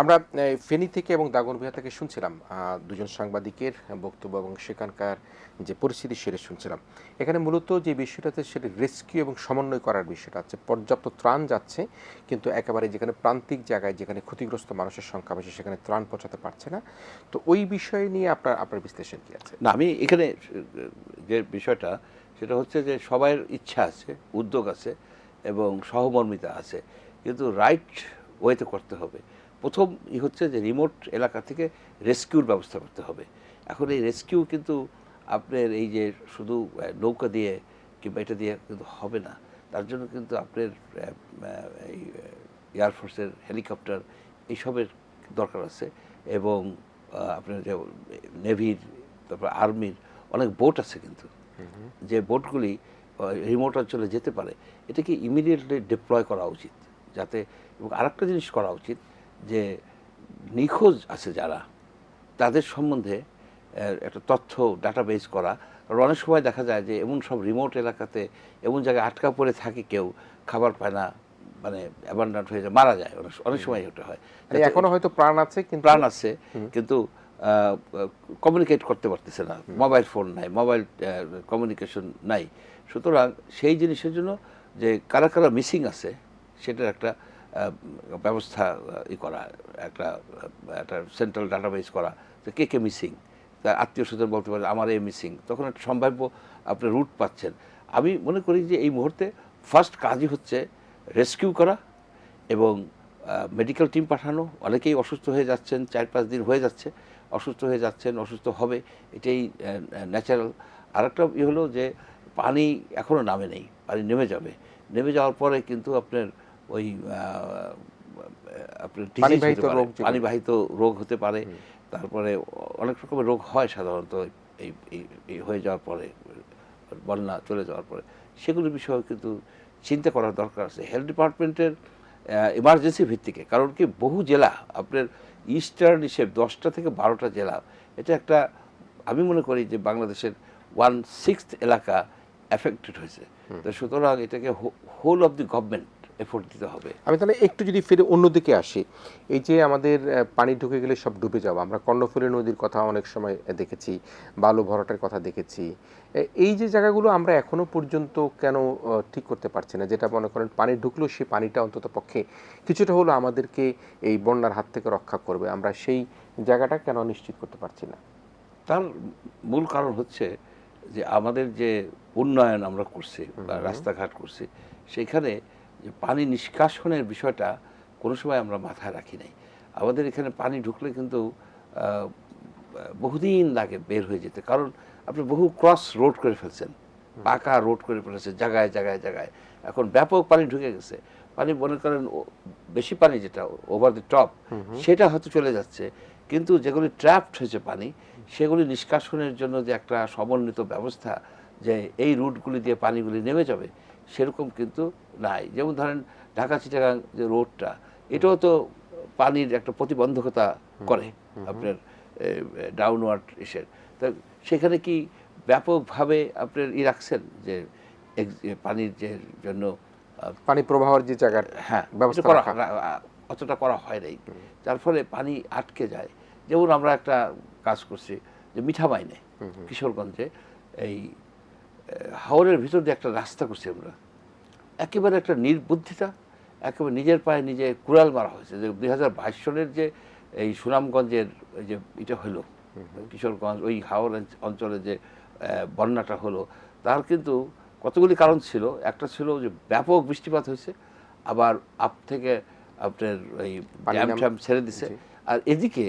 আমরা ফেনী থেকে এবং দাগনভূঞা থেকে শুনছিলাম দুজন সাংবাদিকের বক্তব্য এবং সেখানকার যে পরিস্থিতি সেটা শুনছিলাম। এখানে মূলত যে বিষয়টাতে সেটা রেস্কিউ এবং সমন্বয় করার বিষয়টা আছে। পর্যাপ্ত ত্রাণ যাচ্ছে, কিন্তু একেবারে যেখানে প্রান্তিক জায়গায় যেখানে ক্ষতিগ্রস্ত মানুষের সংখ্যা বেশি, সেখানে ত্রাণ পৌঁছাতে পারছে না। তো ওই বিষয় নিয়ে আপনার আপনার বিশ্লেষণ কি আছে? না, আমি এখানে যে বিষয়টা, সেটা হচ্ছে যে সবার ইচ্ছা আছে, উদ্যোগ আছে এবং সহমর্মিতা আছে। কিন্তু রাইট ওয়েতে করতে হবে। প্রথম ই হচ্ছে যে রিমোট এলাকা থেকে রেস্কিউর ব্যবস্থা করতে হবে। এখন এই রেস্কিউ কিন্তু আপনার এই যে শুধু নৌকা দিয়ে কিংবা এটা দিয়ে কিন্তু হবে না। তার জন্য কিন্তু আপনার এই এয়ারফোর্সের হেলিকপ্টার এইসবের দরকার আছে এবং আপনার যে নেভির তারপর আর্মির অনেক বোট আছে কিন্তু। যে বোটগুলি রিমোট অঞ্চলে যেতে পারে এটাকে ইমিডিয়েটলি ডিপ্লয় করা উচিত। যাতে এবং আরেকটা জিনিস করা উচিত যে নিখোঁজ আছে যারা তাদের সম্বন্ধে একটা তথ্য ডাটাবেস করা। কারণ অনেক সময় দেখা যায় যে এমন সব রিমোট এলাকাতে এমন জায়গায় আটকা পড়ে থাকে কেউ খাবার পায় না মানে অ্যাবান্ডান্ট হয়ে যায় মারা যায়। অনেক অনেক সময় এটা হয়। মানে এখনও হয়তো প্রাণ আছে কিন্তু প্রাণ আছে কিন্তু কমিউনিকেট করতে পারতেছে না। মোবাইল ফোন নাই মোবাইল কমিউনিকেশন নাই। সুতরাং সেই জিনিসের জন্য যে কারা কারা মিসিং আছে সেটার একটা ব্যবস্থা ই করা, একটা একটা সেন্ট্রাল ডাটাবেস করা যে কে কে মিসিং তার আত্মীয় স্বজন বলতে পারে আমার এ মিসিং তখন একটা সম্ভাব্য আপনি রুট পাচ্ছেন। আমি মনে করি যে এই মুহূর্তে ফার্স্ট কাজই হচ্ছে রেস্কিউ করা এবং মেডিকেল টিম পাঠানো। অনেকেই অসুস্থ হয়ে যাচ্ছেন, চার পাঁচ দিন হয়ে যাচ্ছে, অসুস্থ হয়ে যাচ্ছেন, অসুস্থ হবে, এটাই ন্যাচারাল আরেকটা ই হলো যে পানি এখনও নামে নেই, পানি নেমে যাবে। নেমে যাওয়ার পরে কিন্তু আপনার ওই পানিবাহিত রোগ হতে পারে। তারপরে অনেক রকমের রোগ হয় সাধারণত এই হয়ে যাওয়ার পরে বন্যা চলে যাওয়ার পরে। সেগুলোর বিষয়ে কিন্তু চিন্তা করার দরকার আছে। হেলথ ডিপার্টমেন্টের এমার্জেন্সি ভিত্তিকে। কারণ কি বহু জেলা আপনার ইস্টার্ন হিসেব দশটা থেকে বারোটা জেলা এটা একটা আমি মনে করি যে বাংলাদেশের ওয়ান সিক্সথ এলাকা এফেক্টেড হয়েছে। তো সুতরাং এটাকে whole of the government effort দিতে হবে। আমি তাহলে একটু যদি ফিরে অন্যদিকে আসি এই যে আমাদের পানি ঢুকে গেলে সব ডুবে যাওয়া আমরা কর্ণফুলী নদীর কথা অনেক সময় দেখেছি বালু ভরাটের কথা দেখেছি এই যে জায়গাগুলো আমরা এখনও পর্যন্ত কেন ঠিক করতে পারছি না যেটা মনে করেন পানি ঢুকলেও সেই পানিটা অন্তত পক্ষে কিছুটা হলো আমাদেরকে এই বন্যার হাত থেকে রক্ষা করবে আমরা সেই জায়গাটা কেন নিশ্চিত করতে পারছি না? তার মূল কারণ হচ্ছে যে আমাদের যে উন্নয়ন আমরা করছি বা রাস্তাঘাট করছি সেখানে যে পানি নিষ্কাশনের বিষয়টা কোনো সময় আমরা মাথায় রাখি নাই। আমাদের এখানে পানি ঢুকলে কিন্তু বহুদিন লাগে বের হয়ে যেতে। কারণ আপনি বহু ক্রস রোড করে ফেলছেন পাকা রোড করে ফেলেছেন জায়গায় জায়গায় জায়গায়। এখন ব্যাপক পানি ঢুকে গেছে। পানি মনে করেন বেশি পানি যেটা ওভার দ্য টপ সেটা হয়তো চলে যাচ্ছে। কিন্তু যেগুলি ট্র্যাপড হয়েছে পানি সেগুলি নিষ্কাশনের জন্য যে একটা সমন্বিত ব্যবস্থা যে এই রুটগুলি দিয়ে পানিগুলি নেমে যাবে সেরকম কিন্তু নাই। যেমন ধরেন ঢাকা চিটাগাং যে রোডটা এটাও তো পানির একটা প্রতিবন্ধকতা করে আপনার ডাউনওয়ার্ড ইসের। তা সেখানে কি ব্যাপকভাবে আপনার ই রাখছেন যে পানির যে জন্য পানি প্রবাহের যে জায়গা হ্যাঁ ব্যবস্থা করা অতটা করা হয় নাই। যার ফলে পানি আটকে যায়। যেমন আমরা একটা কাজ করছি যে মিঠা মাইনে কিশোরগঞ্জে এই হাওরের ভিতর দিয়ে একটা রাস্তা করছি আমরা। একেবারে একটা নির্বুদ্ধিতা একেবারে নিজের পায়ে নিজে কুড়াল মারা হয়েছে। যে দুই হাজার বাইশ সনের যে এই সুনামগঞ্জের যে এটা হলো কিশোরগঞ্জ ওই হাওর অঞ্চলে যে বন্যাটা হলো তার কিন্তু কতগুলি কারণ ছিল। একটা ছিল যে ব্যাপক বৃষ্টিপাত হয়েছে আবার আপ থেকে আপনার ওই ড্যাম ছেড়ে দিছে। আর এদিকে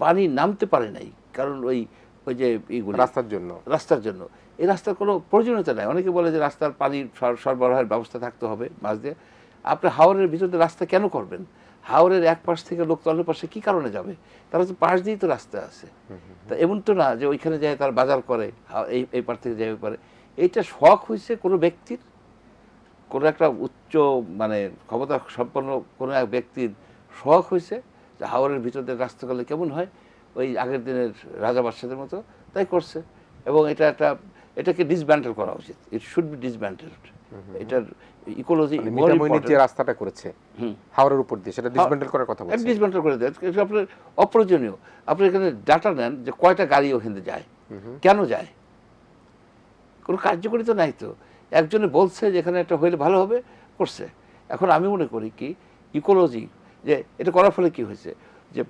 পানি নামতে পারে নাই কারণ ওই ওই যে এইগুলি রাস্তার জন্য। রাস্তার জন্য। এই রাস্তার কোনো প্রয়োজনীয়তা নাই। অনেকে বলে যে রাস্তার পানির সর- সরবরাহের ব্যবস্থা থাকতে হবে মাঝ দিয়ে। আপনি হাওরের ভিতরে রাস্তা কেন করবেন? হাওরের এক পাশ থেকে লোক অন্য পাশে কি কারণে যাবে? তারা তো পাশ দিয়েই তো রাস্তা আছে। তা এমন তো না যে ওইখানে যায় তার বাজার করে এই এই পার থেকে যায় ওই পারে। এইটা শখ হয়েছে কোনো ব্যক্তির? কোনো একটা উচ্চ মানে ক্ষমতা সম্পন্ন কোনো এক ব্যক্তির শখ হয়েছে যে হাওরের ভিতর রাস্তা করলে কেমন হয়? ওই আগের দিনের রাজা বাদশাদের মতো তাই করছে। এবং এটা একটা এটাকে ডিসব্যান্ডেল করা উচিত। ইট শুড বি ডিসব্যান্ডেলড এটার ইকোলজি মানে যে রাস্তাটা করেছে হুম। হাওড়ার উপর দিয়ে সেটা ডিসমেন্টাল করার কথা বলছে। ডিসমেন্টাল করে দেয় এটা আপনার অপ্রয়োজনীয়। আপনি এখানে ডাটা নেন যে কয়টা গাড়ি ওখানে যায় কেন যায়? কোনো কার্যকরিতা নাই তো। একজনে বলছে যে এখানে একটা হইলে ভালো হবে করছে। এখন আমি মনে করি কি ইকোলজি যে এটা করার ফলে কি হয়েছে? যে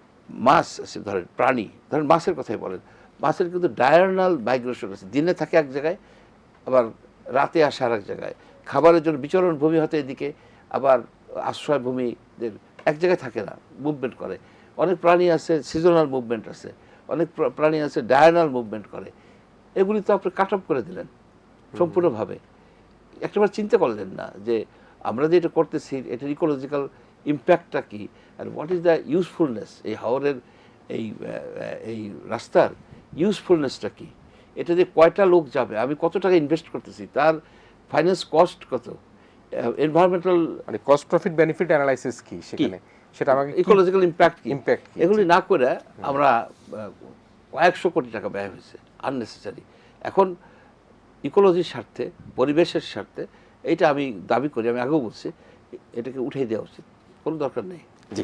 মাছ আছে ধরেন প্রাণী ধরেন মাছের কথাই বলেন। মাছের কিন্তু ডায়ারনাল মাইগ্রেশন আছে দিনে থাকে এক জায়গায় আবার রাতে আসে আর এক জায়গায়। খাবারের জন্য বিচরণ ভূমি হতে এদিকে আবার আশ্রয় ভূমি এক জায়গায় থাকে না মুভমেন্ট করে। অনেক প্রাণী আছে সিজনাল মুভমেন্ট আছে অনেক প্রাণী আছে ডায়ানাল মুভমেন্ট করে। এগুলি তো আপনি কাট অফ করে দিলেন সম্পূর্ণভাবে। একটাবার চিন্তা করলেন না যে আমরা যে এটা করতেছি এটার ইকোলজিক্যাল ইম্প্যাক্টটা কি? আর হোয়াট ইজ দ্য ইউজফুলনেস এই হাওরের এই এই রাস্তার ইউজফুলনেসটা কি? এটা যে কয়টা লোক যাবে? আমি কত টাকা ইনভেস্ট করতেছি? তার ফাইন্যান্স কস্ট কত? এনভায়রনমেন্টাল মানে কস্ট প্রফিট বেনিফিট অ্যানালাইসিস কি সেখানে? সেটা আমাকে ইকোলজিক্যাল ইম্প্যাক্ট কি? কি? এগুলি না করে আমরা কয়েকশো কোটি টাকা ব্যয় হয়েছে আননেসেসারি এখন ইকোলজির স্বার্থে পরিবেশের স্বার্থে এইটা আমি দাবি করি আমি আগেও বলছি এটাকে উঠিয়ে দেওয়া উচিত। কোনো দরকার নেই। জি।